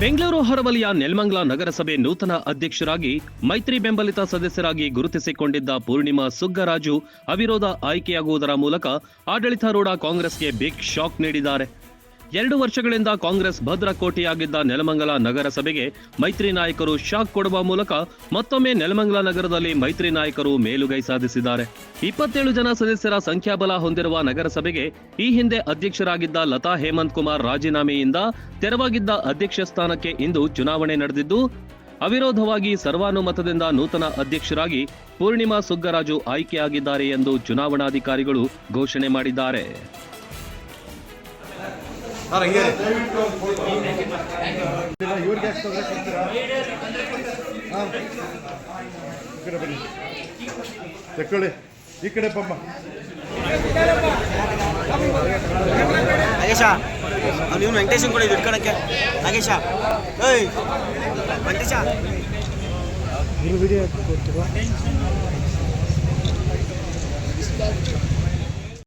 ಬೆಂಗಳೂರು ಹೊರವಲಯ ನೆಲಮಂಗಲ ನಗರಸಭೆ ನೂತನ ಅಧ್ಯಕ್ಷರಾಗಿ, ಮೈತ್ರಿ ಬೆಂಬಲಿತ ಸದಸ್ಯರಾಗಿ ಗುರುತಿಸಿಕೊಂಡಿದ್ದ ಪೂರ್ಣಿಮಾ ಸುಗ್ಗರಾಜು ಅವಿರೋಧ ಆಯ್ಕೆಯಾಗುವುದರ ಮೂಲಕ ಆಡಳಿತಾರೂಢ ಕಾಂಗ್ರೆಸ್ಗೆ ಬಿಗ್ ಶಾಕ್ ನೀಡಿದ್ದಾರೆ. ಎರಡು ವರ್ಷಗಳಿಂದ ಕಾಂಗ್ರೆಸ್ ಭದ್ರಕೋಟೆಯಾಗಿದ್ದ ನೆಲಮಂಗಲ ನಗರಸಭೆಗೆ ಮೈತ್ರಿ ನಾಯಕರು ಶಾಕ್ ಕೊಡುವ ಮೂಲಕ ಮತ್ತೊಮ್ಮೆ ನೆಲಮಂಗಲ ನಗರದಲ್ಲಿ ಮೈತ್ರಿ ನಾಯಕರು ಮೇಲುಗೈ ಸಾಧಿಸಿದ್ದಾರೆ. ಇಪ್ಪತ್ತೇಳು ಜನ ಸದಸ್ಯರ ಸಂಖ್ಯಾಬಲ ಹೊಂದಿರುವ ನಗರಸಭೆಗೆ ಈ ಹಿಂದೆ ಅಧ್ಯಕ್ಷರಾಗಿದ್ದ ಲತಾ ಹೇಮಂತ್ ಕುಮಾರ್ ರಾಜೀನಾಮೆಯಿಂದ ತೆರವಾಗಿದ್ದ ಅಧ್ಯಕ್ಷ ಸ್ಥಾನಕ್ಕೆ ಇಂದು ಚುನಾವಣೆ ನಡೆದಿದ್ದು, ಅವಿರೋಧವಾಗಿ ಸರ್ವಾನುಮತದಿಂದ ನೂತನ ಅಧ್ಯಕ್ಷರಾಗಿ ಪೂರ್ಣಿಮಾ ಸುಗ್ಗರಾಜು ಆಯ್ಕೆಯಾಗಿದ್ದಾರೆ ಎಂದು ಚುನಾವಣಾಧಿಕಾರಿಗಳು ಘೋಷಣೆ ಮಾಡಿದ್ದಾರೆ. ಸರ್ ಹಂಗೆ. ಇವ್ರಿಗೆ ಎಷ್ಟು ತೊಂದರೆ ಕೊಡ್ತೀರಾ ಹಾಂ ಈ ಕಡೆ ಬನ್ನಿ ತಕ್ಕೊಳ್ಳಿ. ಈ ಕಡೆ ಪಮ್ಮ ನಾಗೇಶ ಅವ್ನು ಇವ್ನು ವೆಂಕಟೇಶನ್ ಕೂಡ ಇದು ಇಟ್ಕೊಳಕ್ಕೆ. ನಾಗೇಶ ಏಯ್. ವೆಂಕಟೇಶ. ನೀವು ವಿಡಿಯೋ ಕೊಡ್ತೀರಾ?